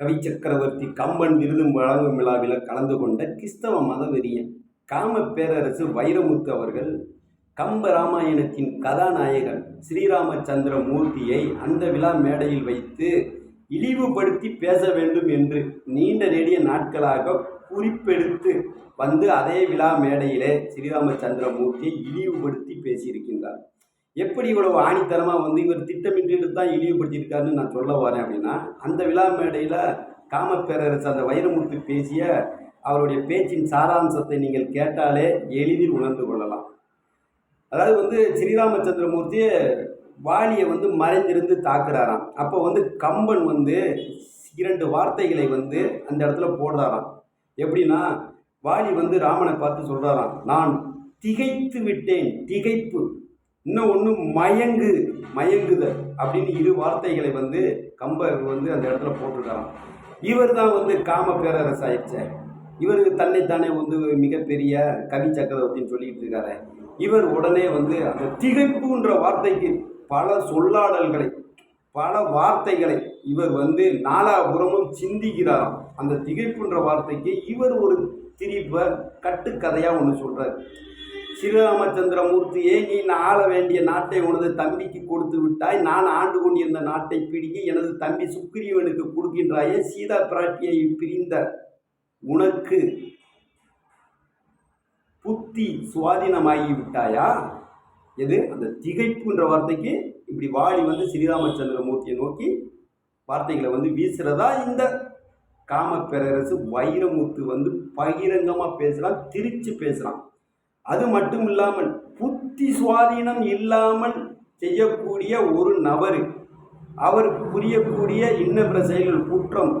கவி சக்கரவர்த்தி கம்பன் விருது வழங்கும் விழாவில் கலந்து கொண்ட கிறிஸ்தவ மதவெறியன் காம பேரரசு வைரமுத்து அவர்கள் கம்ப ராமாயணத்தின் கதாநாயகன் ஸ்ரீராமச்சந்திர மூர்த்தியை அந்த விழா மேடையில் வைத்து இழிவுபடுத்தி பேச வேண்டும் என்று நீண்ட நெடிய நாட்களாக குறிப்பெடுத்து வந்து அதே விழா மேடையிலே ஸ்ரீராமச்சந்திர மூர்த்தியை இழிவுபடுத்தி பேசியிருக்கின்றார். எப்படி இவ்வளவு ஆணித்தரமாக வந்து இவர் திட்டமிட்டு தான் இழிவுபடுத்தியிருக்காருன்னு நான் சொல்ல வரேன் அப்படின்னா அந்த விழா மேடையில் காமப்பேரரசு அந்த வைரமுத்து பேசிய அவருடைய பேச்சின் சாராம்சத்தை நீங்கள் கேட்டாலே எளிதில் உணர்ந்து கொள்ளலாம். அதாவது வந்து ஸ்ரீராமச்சந்திரமூர்த்தி வாலியை வந்து மறைந்திருந்து தாக்குறாராம். அப்போ வந்து கம்பன் வந்து இரண்டு வார்த்தைகளை வந்து அந்த இடத்துல போடுறாராம். எப்படின்னா வாலி வந்து ராமனை பார்த்து சொல்கிறாராம் நான் திகைத்து விட்டேன் திகைப்பு இன்னும் ஒன்று மயங்கு மயங்குதல் அப்படின்னு இரு வார்த்தைகளை வந்து கம்பர் வந்து அந்த இடத்துல போட்டிருக்காராம். இவர் தான் வந்து காம பேரரசு ஆயிடுச்சார் இவருக்கு தன்னைத்தானே வந்து மிகப்பெரிய கவி சக்கரவர்த்தின்னு சொல்லிட்டு இருக்காரு. இவர் உடனே வந்து அந்த திகைப்புன்ற வார்த்தைக்கு பல சொல்லாடல்களை பல வார்த்தைகளை இவர் வந்து நாலாபுறமும் சிந்திக்கிறாராம். அந்த திகைப்புன்ற வார்த்தைக்கு இவர் ஒரு திரிப்ப கட்டுக்கதையாக ஒன்று சொல்கிறார் ஸ்ரீராமச்சந்திரமூர்த்தியே நீ ஆள வேண்டிய நாட்டை உனது தம்பிக்கு கொடுத்து விட்டாய். நான் ஆண்டு கொண்டிருந்த நாட்டை பிடிக்க எனது தம்பி சுக்ரீவனுக்கு கொடுக்கின்றாயே. சீதா பிராட்டியை பிரிந்த உனக்கு புத்தி சுவாதீனமாகி விட்டாயா? எது? அந்த திகைப்புன்ற வார்த்தைக்கு இப்படி வாடி வந்து ஸ்ரீராமச்சந்திரமூர்த்தியை நோக்கி வார்த்தைகளை வந்து வீசுறதா? இந்த காம பேரரசு வைரமுத்து வந்து பகிரங்கமாக பேசுகிறான் திரிச்சு பேசுகிறான் அது மட்டும் இல்லாமல் புத்தி சுவாதீனம் இல்லாமல் செய்யக்கூடிய ஒரு நபர். அவர் புரியக்கூடிய இன்னபிற செயல்கள் குற்றம்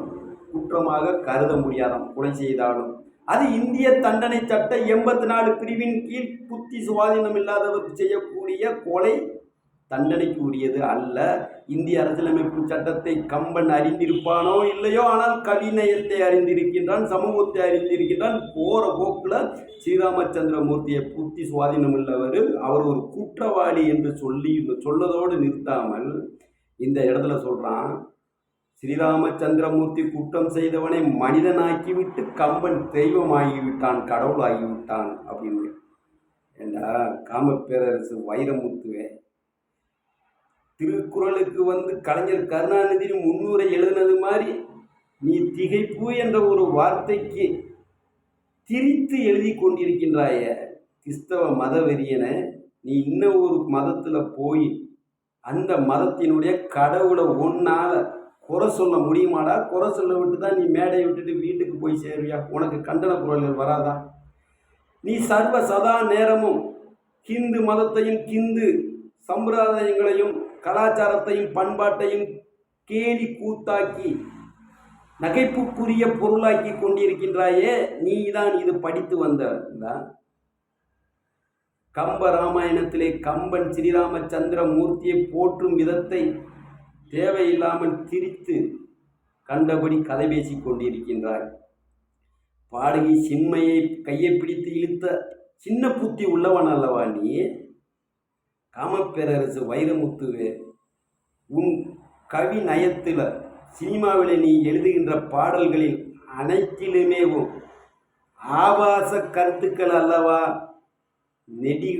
குற்றமாக கருத முடியாதாம் கொலை செய்தாலும். அது இந்திய தண்டனை சட்ட எண்பத்தி நாலு பிரிவின் கீழ் புத்தி சுவாதீனம் இல்லாதவர் செய்யக்கூடிய கொலை தண்டனைக்கு உரியது அல்ல. இந்திய அரசியலமைப்பு சட்டத்தை கம்பன் அறிந்திருப்பானோ இல்லையோ ஆனால் கவிநயத்தை அறிந்திருக்கின்றான் சமூகத்தை அறிந்திருக்கின்றான். போகிற போக்கில் ஸ்ரீராமச்சந்திரமூர்த்தியை புத்தி சுவாதீனம் உள்ளவர் அவர் ஒரு குற்றவாளி என்று சொல்லி சொல்லதோடு நிறுத்தாமல் இந்த இடத்துல சொல்கிறான் ஸ்ரீராமச்சந்திரமூர்த்தி குற்றம் செய்தவனை மனிதனாக்கிவிட்டு கம்பன் தெய்வமாகிவிட்டான் கடவுளாகிவிட்டான் அப்படின்னு. ஏண்டா காமப்பேரரசு வைரமுத்துவே. திருக்குறளுக்கு வந்து கலைஞர் கருணாநிதி முன்னுரை எழுதினது மாதிரி நீ திகைப்பு என்ற ஒரு வார்த்தைக்கு திரித்து எழுதி கொண்டிருக்கின்றாய கிறிஸ்தவ மதவெறியனை நீ இன்னும் ஒரு மதத்தில் போய் அந்த மதத்தினுடைய கடவுளை ஒன்னால் குறை சொல்ல முடியுமாடா? குறை சொல்ல விட்டு தான் நீ மேடையை விட்டுட்டு வீட்டுக்கு போய் சேருவியா? உனக்கு கண்டன குரல்கள் வராதா? நீ சர்வ சதா நேரமும் ஹிந்து மதத்தையும் ஹிந்து சம்பிரதாயங்களையும் கலாச்சாரத்தையும் பண்பாட்டையும் கேலி கூத்தாக்கி நகைப்புக்குரிய பொருளாக்கி கொண்டிருக்கின்றாயே நீ தான் இது படித்து வந்த. கம்ப ராமாயணத்திலே கம்பன் ஸ்ரீராமச்சந்திர மூர்த்தியை போற்றும் விதத்தை தேவையில்லாமல் திரித்து கண்டபடி கதை பேசி கொண்டிருக்கின்றாய். பாடகி சின்மையை கையை பிடித்து இழுத்த சின்ன புத்தி உள்ளவன் அல்லவா நீ? காமப்பேரரசு வைரமுத்துவே உன் கவி நயத்தில் சினிமாவில் நீ எழுதுகின்ற பாடல்களில் அனைத்திலுமேவும் ஆபாச கருத்துக்கள் அல்லவா? நெடி